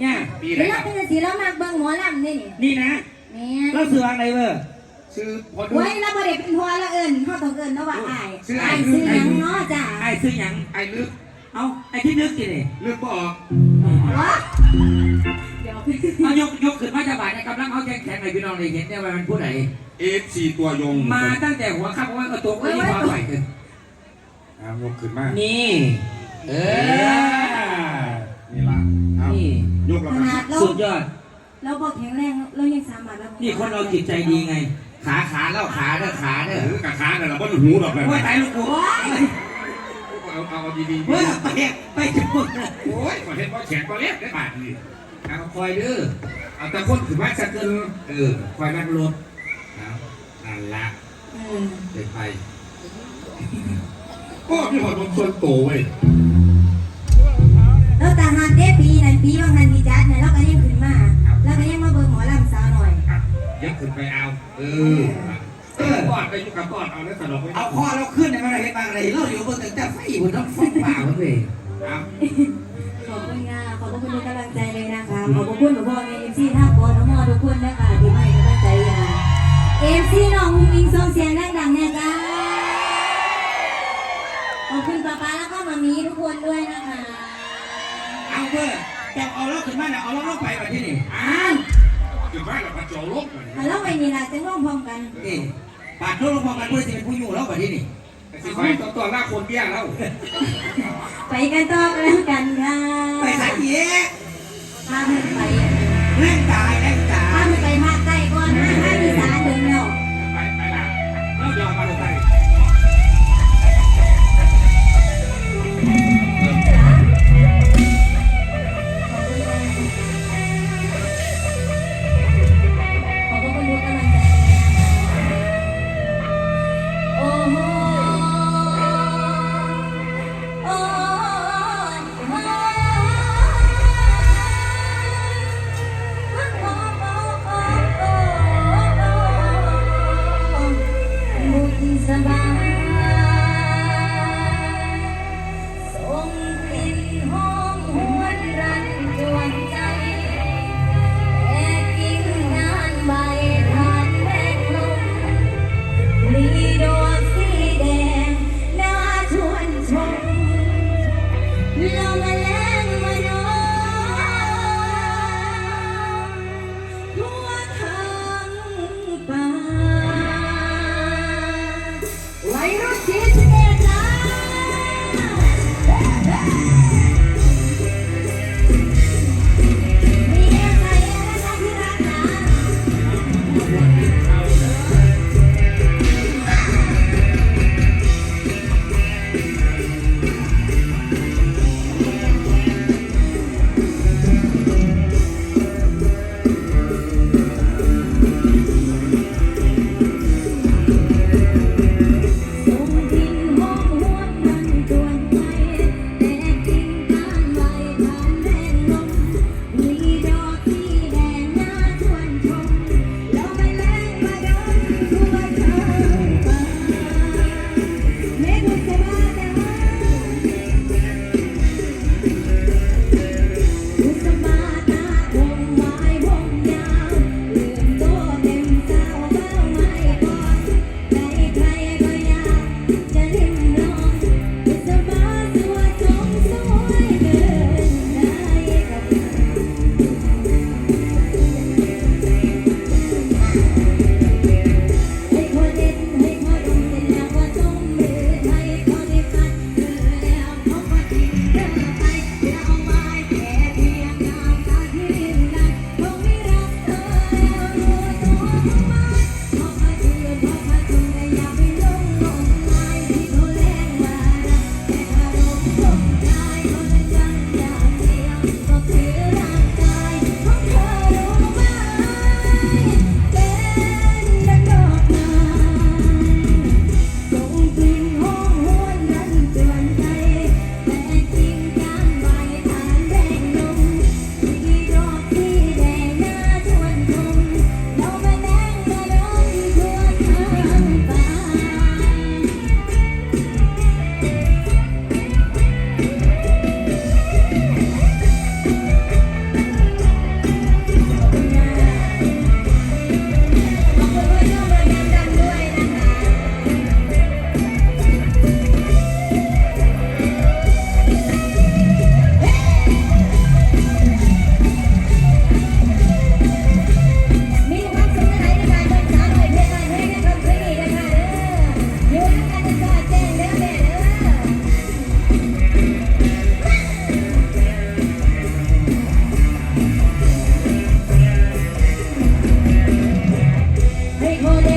เนี่ย ปีไหนเวคลารับเป็นสีแล้วมากเบิ่งหมอลำนี่นี่นี่นะแม่เราซื้ออะไรเวอร์ชื่อพอดู ไว้แล้วบ่ได้เป็นพ่อละเอิญเขาต้องเอิญเนาะว่าอ้ายชื่ออ้าอ้ายยซื้อหยังเนาะจ้าไอ้ซื้อหยัง ไอ้ลึกเอาไอ้ที่นึกสิเนี่ยลึกบออกวะเดี๋ยวเอายกยกขึ้นมาจากบาทในกำลังเขาแข็งแข็งไอ้พี่น้องเลยเห็นได้ว่ามันผู้ใดเอฟซีตัวยงมาตั้งแต่หัวค่ำเพราะว่าเอาตัวก็ยิ่งความไหวขึ้นอ่ายกขึ้นมานี่ เออนี่ละเอานี่ ยกแล้วขกันนาดเราสุดยอด เราบ่แข็งแรงเรายังสามารถรับนี่คนเราจิตใจดีไง ขาขาเล่าขาเด้อขาเด้อหรือกระขาเนี่ยเราก็หูดอกเลยโอ้ยตายลูกกูเอาเอาเอาดีๆเฮ้ยไปไปจุดนะโอ้ยขอเห็นว่าแขนก็เล็กได้บาทนี่เอาคอยเด้อเอาแต่คนถือว่าจะเกินเออคอยนั่งรถเอาอันละเออเด็กไปก็มีหอดบางคนโตเว้ยแล้วตาหันเด้ปี เอาเออเออปอดไปอยู่กับปอดเอาแล้วสนุกไปเอาคอเราขึ้นในมันอะไรบางอะไรเราอยู่บนแต่แต่ไฟบนต้องฟ้องเปล่าเลยเอาขอบคุณค่ะขอบคุณทุกกำลังใจเลยนะคะขอบคุณหลวงพ่อเอ็มซีท่าปอนมอทุกคนนะคะที่ให้กำลังใจค่ะเอ็มซีน้องมิงส่งเสียงดังๆเนี่ยค่ะขอบคุณป้าป้าแล้วก็มามีทุกคนด้วยนะคะเอาเบอร์จะเอาเราขึ้นมาเนี่ยเอาเราลงไปแบบที่นี่อ้าว ถึงแม้เราจะลบมาแล้วไปนี่ล่ะจะร่วมพร้อมกันเอ๊ะปาดโน้ลงพอกันเพื่อจะเป็นผู้อยู่แล้วแบบที่นี่สิไปตัวตัวหน้าคนเบี้ยแล้วไปกันต่อกันแล้วกันค่ะไปสายเย้พาเพื่อนไปแรงตายแรงตา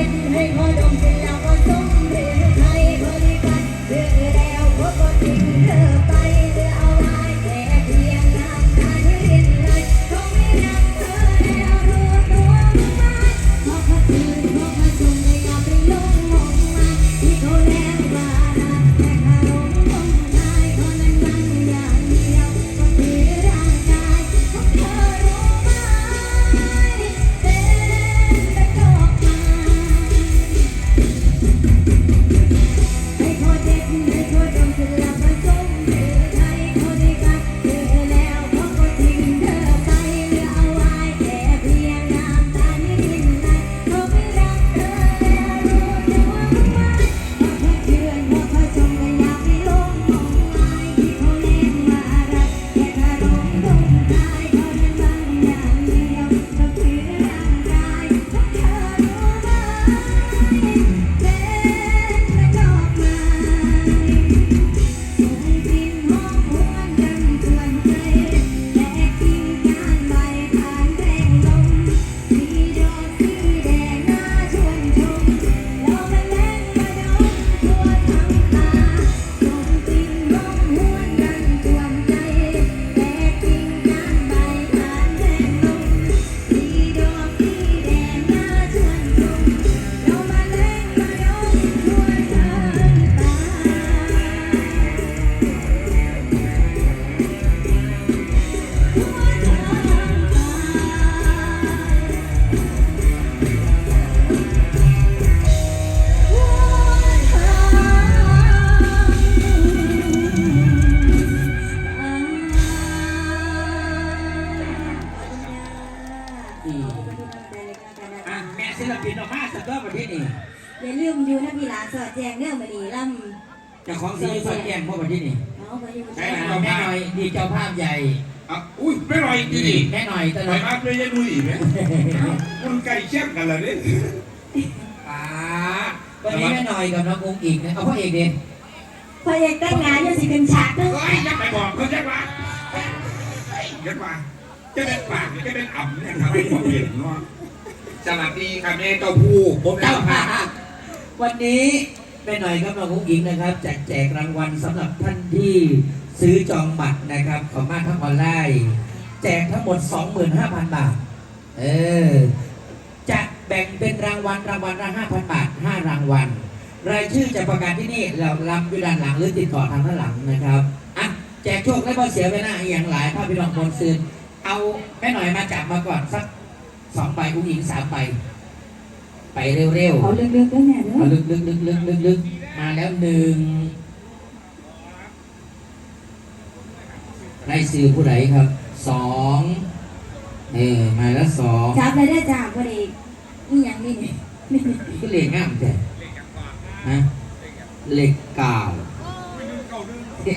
Hey, hey, hey, hey, ศิลปินออกมาสักตัวประเทศนี้อย่าลืมอยู่นะพี่หลานสอดแจงเรื่องมาดีล่เจ้าของสีสอดแจ้งเพราะประเทศนี้ำเอาไปอยู่ใช่ใช่ไหมไหม แม่หน่อยดีเจ้าภาพใหญ่อะอุ้ยไม่ลอยจริงแม่หน่อยตๆลลออดยมากเลยยังลุยไหมมันใกล้เชี่ยงกันเลยเนี่ยป้าวันนี้แม่หน่อยกับน้องอุ้งอิงนะเอาพ่อเอกเด่นพอเอกแต่งงานยังสิเป็นฉากเด้อเฮ้ยจะไปบอกเขาจะว่าจะว่าจะเป็นปากหรือจะเป็นอ่ำเนี่ยครับให้ผมเห็นว่า สวัสดีครับแม่เจ้าผู้ ผมเจ้าเจ้าภาภาพพวันนี้แม่หน่อยกับน้องอุ้งอิงนะครับแจกแจกรางวัลสำหรับท่านที่ซื้อจองบัตรนะครับของมาทั้งออนไลน์แจกทั้งหมด 25,000 บาท เออ จะแบ่งเป็นรางวัลรางวัลละ5,000 บาท 5 รางวัล รายชื่อจะประกาศที่นี่เรารับอยู่ด้านหลังหรือติดต่อทางด้านหลังนะครับอะแจกโชคและพอเสียเวลาอย่างหลายภาพพี่น้องบนซื้อเอาแม่หน่อยมาจับมาก่อนสัก สองใบอุ้งอิงสามใบ ไปเร็วๆเอาลึกๆด้วยเนี่ยเด้เอาอลึกลึกลึกลึกลึกลึกมาแล้วหนึ่งไล่ซื้อผู้ใดครับสองเออมาแล้วสองจับเลยได้อจ้าพอดีนี่อย่างนี้นี่ก็เหล็กง่ามแต่ฮะเหล็กเก่า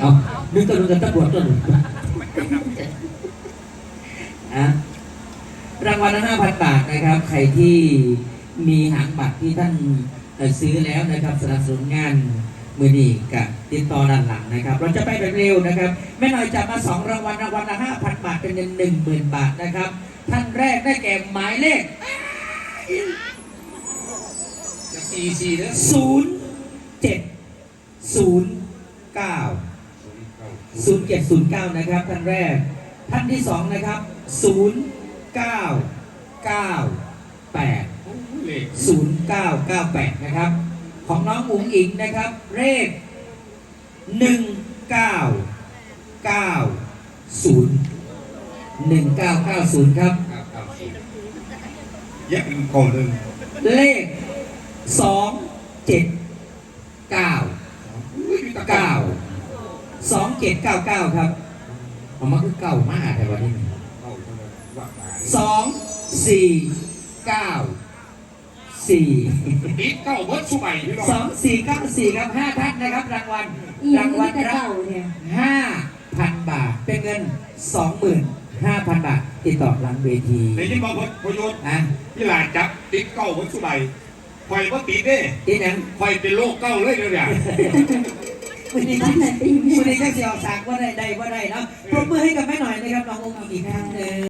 เอาดึงตัวดึงกันตำรวจตัวหนึ่งอะ รางวัลละห้าพันบาทนะครับ ใครที่มีหางบัตรที่ท่านซื้อแล้วนะครับสนับสนุนงานมือนีกับติดต่อด้านหลังนะครับ เราจะไปแบบเร็วนะครับแม่น่อยจับมาสองรางวัลรางวัลละห้าพันบาทเป็นเงินหนึ่งหมื่นบาทนะครับ ท่านแรกได้แก่หมายเลขสี่สี่เด้อศูนย์เจ็ดศูนย์เก้าศูนย์เจ็ดศูนย์เก้านะครับ ท่านแรก ท่านที่สองนะครับศูนย์ เก้าเก้าแปดเลขศูนย์เก้าเก้าแปดนะครับ ของน้องอุ๋งอิงนะครับ เลขหนึ่งเก้าเก้าศูนย์หนึ่งเก้าเก้าศูนย์ครับครับครับแยกเป็นก่อนหนึ่งเลขสองเจ็ดเก้าอุ้ยมีตะกร้าเก้าสองเจ็ดเก้าเก้าครับผมมันคือเก้ามากแต่วันนี้ สองสี่เก้าสี่อีกเก้าเบิร์ดสุใบพี่น้องสองสี่เก้าสี่ครับห้าท่านนะครับ รางวัลอีหยัรางงนี้วัลแต่รับเก่าเนี่ยห้าพันบาท เป็นเงินสองหมื่นห้าพันบาท ติดต่อหลังเวทีในที่บอกพยศอะพี่หลานจับติ๊กเก้าเบิร์ดสุใบคอยว่าติดเด้ที่นั้นคอยเป็นโรคเก้าเลยเดี๋ยวเนี่ยวันนี้ตั้งแต่ปีนี้วันนี้ก็เสียวสากว่าได้ได้ว่าได้แล้วปรบมือให้กับแม่หน่อยนะครับน้ององค์อีกครั้งหนึ่ง